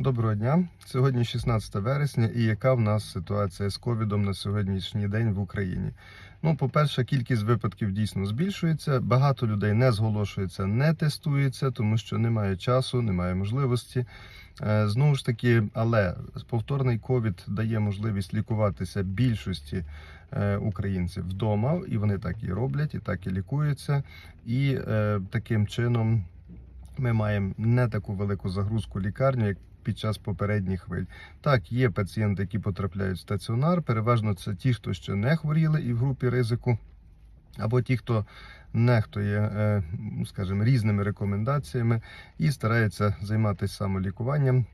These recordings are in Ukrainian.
Доброго дня. Сьогодні 16 вересня, і яка в нас ситуація з ковідом на сьогоднішній день в Україні? Ну, по-перше, кількість випадків дійсно збільшується. Багато людей не зголошується, не тестується, тому що немає часу, немає можливості. Е, Знову ж таки, але повторний ковід дає можливість лікуватися більшості е, українців вдома, і вони так і роблять, і так і лікуються. І е, таким чином ми маємо не таку велику загрузку лікарню, як під час попередніх хвиль. Так, є пацієнти, які потрапляють в стаціонар. Переважно це ті, хто ще не хворіли і в групі ризику, або ті, хто нехтує, е, ну, скажімо, різними рекомендаціями і старається займатися самолікуванням.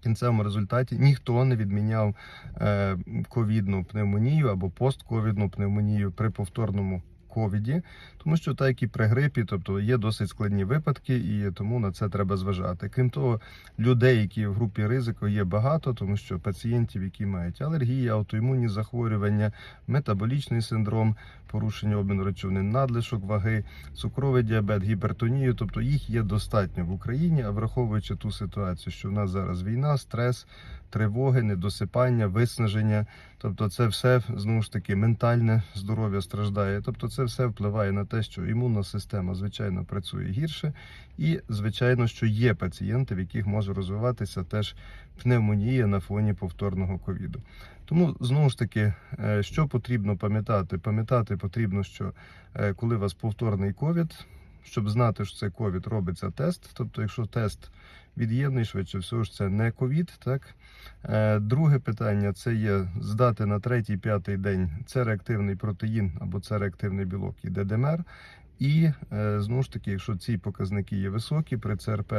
В кінцевому результаті ніхто не відміняв е, ковідну пневмонію або постковідну пневмонію при повторному ковіді, тому що так як і при грипі, тобто є досить складні випадки, і тому на це треба зважати. Крім того, людей, які в групі ризику, є багато, тому що пацієнтів, які мають алергії, аутоімунні захворювання, метаболічний синдром, порушення обміну речовин, надлишок ваги, цукровий діабет, гіпертонію, тобто їх є достатньо в Україні, а враховуючи ту ситуацію, що в нас зараз війна, стрес, тривоги, недосипання, виснаження, тобто це все знову ж таки ментальне здоров'я страждає. Тобто, це все впливає на те, що імунна система звичайно працює гірше, і звичайно, що є пацієнти, в яких може розвиватися теж пневмонія на фоні повторного ковіду. Тому знову ж таки, е, що потрібно пам'ятати? Пам'ятати потрібно, що е, коли у вас повторний ковід, щоб знати, що це ковід, робиться тест. Тобто, якщо тест від'ємний, швидше всього ж це не ковід. Так Е, друге питання це є здати на третій п'ятий день це реактивний протеїн або це реактивний білок і ДДМР. І е, знову ж таки, якщо ці показники є високі, при ЦРП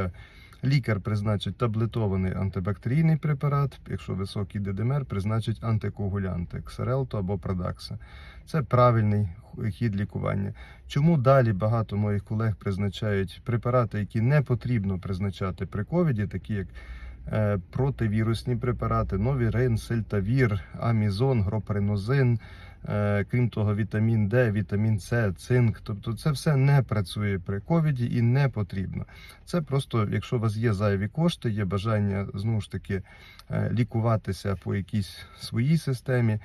лікар призначить таблетований антибактерійний препарат. Якщо високий ДДМР, призначить антикоагулянти Ксерелто або Продакса. Це правильний хід лікування. Чому далі багато моїх колег призначають препарати, які не потрібно призначати при ковіді, такі як противірусні препарати, новірин, сельтавір, амізон, гропринозин. Е, Крім того, вітамін Д, вітамін С, цинк. Тобто це все не працює при ковіді і не потрібно. Це просто, якщо у вас є зайві кошти, є бажання знову ж таки е, лікуватися по якійсь своїй системі.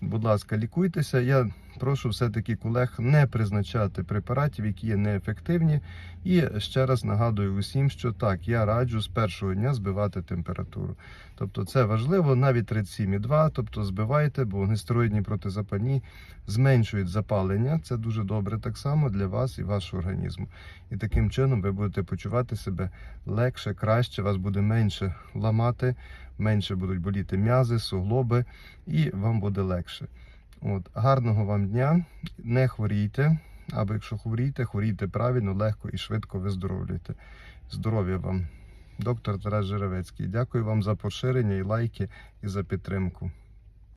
Будь ласка, лікуйтеся. Я прошу все-таки колег не призначати препаратів, які є неефективні. І ще раз нагадую усім, що так, я раджу з першого дня збивати температуру. Тобто це важливо, навіть 37,2, тобто збивайте, бо нестероїдні протизапальні зменшують запалення. Це дуже добре так само для вас і вашого організму. І таким чином ви будете почувати себе легше, краще, вас буде менше ламати, менше будуть боліти м'язи, суглоби, і вам буде легше. От, гарного вам дня, не хворійте, або якщо хворієте, хворійте правильно, легко і швидко виздоровлюйте. Здоров'я вам, доктор Тарас Жеревецький. Дякую вам за поширення і лайки, і за підтримку.